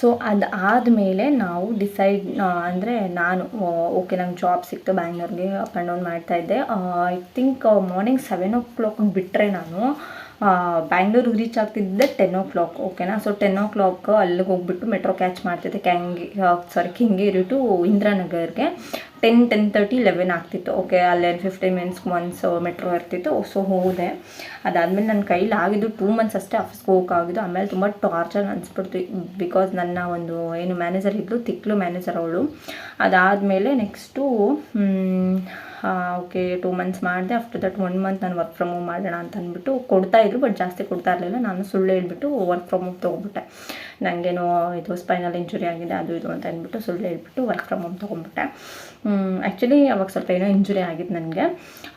So ಅದು ಆದಮೇಲೆ ನಾವು ಡಿಸೈಡ್ ಅಂದರೆ ನಾನು ಓಕೆ ನಂಗೆ ಜಾಬ್ ಸಿಕ್ತು ಬ್ಯಾಂಗ್ಳೂರ್ಗೆ ಅಪ್ ಆ್ಯಂಡ್ ಡೌನ್ ಮಾಡ್ತಾಯಿದ್ದೆ I think morning seven o'clock ಬಿಟ್ಟರೆ ನಾನು ಬ್ಯಾಂಗ್ಳೂರಿಗೆ ರೀಚ್ ಆಗ್ತಿದ್ದೆ ಟೆನ್ ಓ ಕ್ಲಾಕ್ ಓಕೆನಾ ಸೊ ಟೆನ್ ಓ ಕ್ಲಾಕ್ ಅಲ್ಲಿಗೆ ಹೋಗ್ಬಿಟ್ಟು ಮೆಟ್ರೋ ಕ್ಯಾಚ್ ಮಾಡ್ತಿದ್ದೆ ಕ್ಯಾಂಗಿ ಸಾರಿ ಕೆಂಗೇರಿ ಟು ಇಂದಿರಾನಗರ್ಗೆ ಟೆನ್ ಟೆನ್ ತರ್ಟಿ ಲೆವೆನ್ ಆಗ್ತಿತ್ತು. ಓಕೆ ಅಲ್ಲೇ ಫಿಫ್ಟೀನ್ ಮಿನಿಟ್ಸ್ ಒನ್ಸ್ ಮೆಟ್ರೋ ಇರ್ತಿತ್ತು ಸೊ ಹೋದೆ. ಅದಾದಮೇಲೆ ನನ್ನ ಕೈಲಿ ಆಗಿದ್ದು ಟೂ ಮಂತ್ಸ್ ಅಷ್ಟೇ ಆಫೀಸ್ಗೆ ಹೋಗೋಕ್ಕಾಗಿದ್ದು ಆಮೇಲೆ ತುಂಬ ಟಾರ್ಚರ್ ಅನಿಸ್ಬಿಡ್ತು. ಬಿಕಾಸ್ ನನ್ನ ಒಂದು, ಏನು ಮ್ಯಾನೇಜರ್ ಇದ್ಲು ತಿಕ್ಲು ಮ್ಯಾನೇಜರ್ ಅವಳು. ಅದಾದಮೇಲೆ ನೆಕ್ಸ್ಟು ಓಕೆ ಟೂ ಮಂತ್ಸ್ ಮಾಡಿದೆ. ಆಫ್ಟರ್ ದಟ್ ಒನ್ ಮಂತ್ ನಾನು ವರ್ಕ್ ಫ್ರಮ್ ಹೋಮ್ ಮಾಡೋಣ ಅಂತ ಅಂದ್ಬಿಟ್ಟು ಕೊಡ್ತಾಯಿದ್ರು ಬಟ್ ಜಾಸ್ತಿ ಕೊಡ್ತಾ ಇರಲಿಲ್ಲ. ನಾನು ಸುಳ್ಳು ಹೇಳ್ಬಿಟ್ಟು ವರ್ಕ್ ಫ್ರಮ್ ಹೋಮ್ ತೊಗೊಂಬಿಟ್ಟೆ ನನಗೇನೋ ಇದು ಸ್ಪೈನಲ್ ಇಂಜುರಿ ಆಗಿದೆ, ಅದು ಇದು ಅಂತ ಅಂದ್ಬಿಟ್ಟು ಸುಳ್ಳು ಹೇಳ್ಬಿಟ್ಟು ವರ್ಕ್ ಫ್ರಮ್ ಹೋಮ್ ತೊಗೊಂಬಿಟ್ಟೆ ಆ್ಯಕ್ಚುಲಿ ಅವಾಗ ಸ್ವಲ್ಪ ಏನೋ ಇಂಜುರಿ ಆಗಿತ್ತು ನನಗೆ.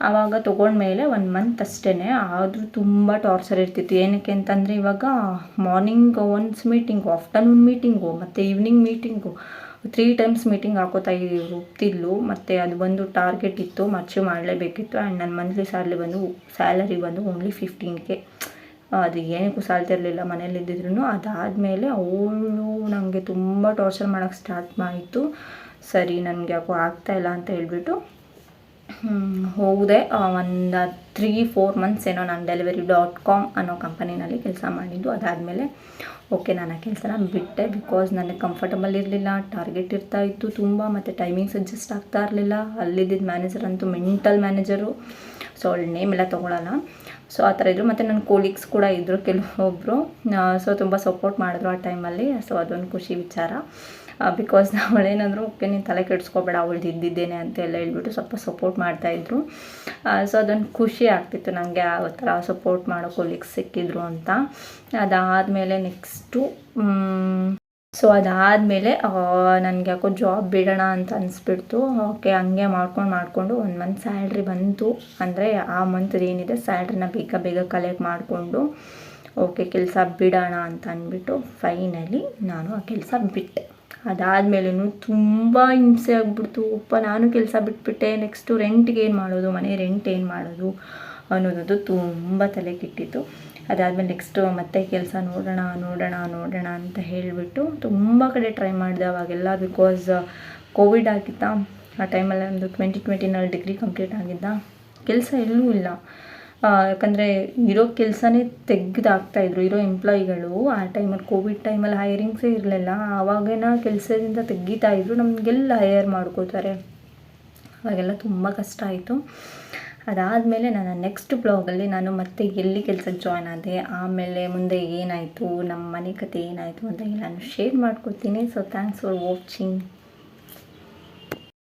ಆವಾಗ ತೊಗೊಂಡ್ಮೇಲೆ ಒನ್ ಮಂತ್ ಅಷ್ಟೇ ಆದರೂ ತುಂಬ ಟಾರ್ಚರ್ ಇರ್ತಿತ್ತು. ಏನಕ್ಕೆ ಅಂತಂದರೆ ಇವಾಗ morning once meeting afternoon meeting ಮತ್ತು evening meeting three times meeting ಹಾಕೋತಾ ಹೋಗ್ತಿದ್ಲು ಮತ್ತು ಅದು ಬಂದು ಟಾರ್ಗೆಟ್ ಇತ್ತು ಅಚೀವ್ ಮಾಡಲೇಬೇಕಿತ್ತು. ಆ್ಯಂಡ್ ನನ್ನ ಮಂತ್ಲಿ ಸ್ಯಾಲ್ರಿ ಬಂದು ಸ್ಯಾಲರಿ ಬಂದು ಓನ್ಲಿ ಫಿಫ್ಟೀನ್ ಕೆ ಅದು ಏನಕ್ಕೂ ಸಾಲ್ತಿರಲಿಲ್ಲ ಮನೇಲಿ ಇದ್ದಿದ್ರು ಅದಾದಮೇಲೆ ಅವಳು ನನಗೆ ತುಂಬ ಟಾರ್ಚರ್ ಮಾಡೋಕ್ಕೆ ಸ್ಟಾರ್ಟ್ ಮಾಡಿತ್ತು ಸರಿ, ನನಗೆ ಯಾಕೋ ಆಗ್ತಾಯಿಲ್ಲ ಅಂತ ಹೇಳ್ಬಿಟ್ಟು ಹೋದೆ ಒಂದು ತ್ರೀ ಫೋರ್ ಮಂತ್ಸ್ ಏನೋ ನಾನು ಡೆಲಿವರಿ ಡಾಟ್ ಕಾಮ್ ಅನ್ನೋ ಕಂಪನಿನಲ್ಲಿ ಕೆಲಸ ಮಾಡಿದ್ದು. ಅದಾದಮೇಲೆ ಓಕೆ ನಾನು ಆ ಕೆಲಸನ ಬಿಟ್ಟೆ ಬಿಕಾಸ್ ನನಗೆ ಕಂಫರ್ಟಬಲ್ ಇರಲಿಲ್ಲ ಟಾರ್ಗೆಟ್ ಇರ್ತಾ ಇತ್ತು ತುಂಬ, ಮತ್ತು ಟೈಮಿಂಗ್ಸ್ ಅಡ್ಜಸ್ಟ್ ಆಗ್ತಾ ಇರಲಿಲ್ಲ. ಅಲ್ಲಿದ್ದಿದ್ದ ಮ್ಯಾನೇಜರ್ ಅಂತೂ ಮೆಂಟಲ್ ಮ್ಯಾನೇಜರು ಸೊ ಅವಳು ನೇಮ್ ಎಲ್ಲ ತೊಗೊಳಲ್ಲ. ಸೊ ಆ ಥರ ಇದ್ದರು ಮತ್ತು ನನ್ನ ಕೋಲೀಗ್ಸ್ ಕೂಡ ಇದ್ದರು ಕೆಲವೊಬ್ಬರು ಸೊ ತುಂಬ ಸಪೋರ್ಟ್ ಮಾಡಿದ್ರು ಆ ಟೈಮಲ್ಲಿ ಸೊ ಅದೊಂದು ಖುಷಿ ವಿಚಾರ. ಬಿಕಾಸ್ ಅವಳೇನಾದರೂ ಓಕೆ, ನೀನು ತಲೆ ಕೆಡಿಸ್ಕೋಬೇಡ, ಅವಳ್ದು ಇದ್ದಿದ್ದೇನೆ ಅಂತ ಎಲ್ಲ ಹೇಳ್ಬಿಟ್ಟು ಸ್ವಲ್ಪ ಸಪೋರ್ಟ್ ಮಾಡ್ತಾಯಿದ್ರು ಸೊ ಅದೊಂದು ಖುಷಿ ಆಗ್ತಿತ್ತು ನನಗೆ ಆ ಥರ ಸಪೋರ್ಟ್ ಮಾಡೋ ಸಿಕ್ಕಿದ್ರು ಅಂತ. ಅದಾದಮೇಲೆ ನೆಕ್ಸ್ಟು ಸೊ ಅದಾದಮೇಲೆ ನನಗೆ ಯಾಕೋ ಜಾಬ್ ಬಿಡೋಣ ಅಂತ ಅನಿಸ್ಬಿಡ್ತು. ಓಕೆ, ಹಂಗೆ ಮಾಡ್ಕೊಂಡು ಮಾಡಿಕೊಂಡು ಒಂದು ಮಂತ್ ಸ್ಯಾಲ್ರಿ ಬಂತು. ಅಂದರೆ ಆ ಮಂತ್ ಏನಿದೆ ಸ್ಯಾಲ್ರಿನ ಬೇಗ ಬೇಗ ಕಲೆಕ್ಟ್ ಮಾಡಿಕೊಂಡು, ಓಕೆ, ಕೆಲಸ ಬಿಡೋಣ ಅಂತ ಅಂದ್ಬಿಟ್ಟು ಫೈನಲಿ ನಾನು ಆ ಕೆಲಸ ಬಿಟ್ಟೆ. ಅದಾದಮೇಲೂ ತುಂಬ ಹಿಂಸೆ ಆಗ್ಬಿಡ್ತು. ಅಪ್ಪ, ನಾನು ಕೆಲಸ ಬಿಟ್ಬಿಟ್ಟೆ. ನೆಕ್ಸ್ಟು ರೆಂಟ್ಗೆ ಏನು ಮಾಡೋದು? ಮನೆ ರೆಂಟ್ ಏನು ಮಾಡೋದು? ಅನ್ನೋದು ತುಂಬ ತಲೆ ಕೆಟ್ಟಿತ್ತು ಅದಾದಮೇಲೆ ನೆಕ್ಸ್ಟು ಮತ್ತೆ ಕೆಲಸ ನೋಡೋಣ ನೋಡೋಣ ನೋಡೋಣ ಅಂತ ಹೇಳಿಬಿಟ್ಟು ತುಂಬ ಕಡೆ ಟ್ರೈ ಮಾಡಿದೆ ಅವಾಗೆಲ್ಲ ಬಿಕಾಸ್ ಕೋವಿಡ್ ಆಗಿತ್ತಾ, ಆ ಟೈಮಲ್ಲಿ ಒಂದು ಟ್ವೆಂಟಿ ಟ್ವೆಂಟಿನಲ್ಲಿ ಡಿಗ್ರಿ ಕಂಪ್ಲೀಟ್ ಆಗಿದ್ದ. ಕೆಲಸ ಎಲ್ಲೂ ಇಲ್ಲ. ಯಾಕಂದರೆ ಇರೋ ಕೆಲಸನೇ ತೆಗೆದಾಗ್ತಾಯಿದ್ರು ಇರೋ ಎಂಪ್ಲಾಯಿಗಳು ಆ ಟೈಮಲ್ಲಿ ಕೋವಿಡ್ ಟೈಮಲ್ಲಿ ಹೈರಿಂಗ್ಸೇ ಇರಲಿಲ್ಲ. ಆವಾಗೇನ ಕೆಲಸದಿಂದ ತೆಗೀತಾ ಇದ್ರು, ನಮಗೆಲ್ಲ ಹೈಯರ್ ಮಾಡ್ಕೋತಾರೆ. ಅವಾಗೆಲ್ಲ ತುಂಬ ಕಷ್ಟ ಆಯಿತು. ಅದಾದಮೇಲೆ ನನ್ನ ನೆಕ್ಸ್ಟ್ ಬ್ಲಾಗಲ್ಲಿ ನಾನು ಮತ್ತೆ ಎಲ್ಲಿ ಕೆಲ್ಸಕ್ಕೆ ಜಾಯ್ನ್ ಆದೆ, ಆಮೇಲೆ ಮುಂದೆ ಏನಾಯಿತು ನಮ್ಮ ಮನೆ ಕತೆ ಏನಾಯಿತು ಅಂತ ನಾನು ಶೇರ್ ಮಾಡ್ಕೊತೀನಿ. So thanks for watching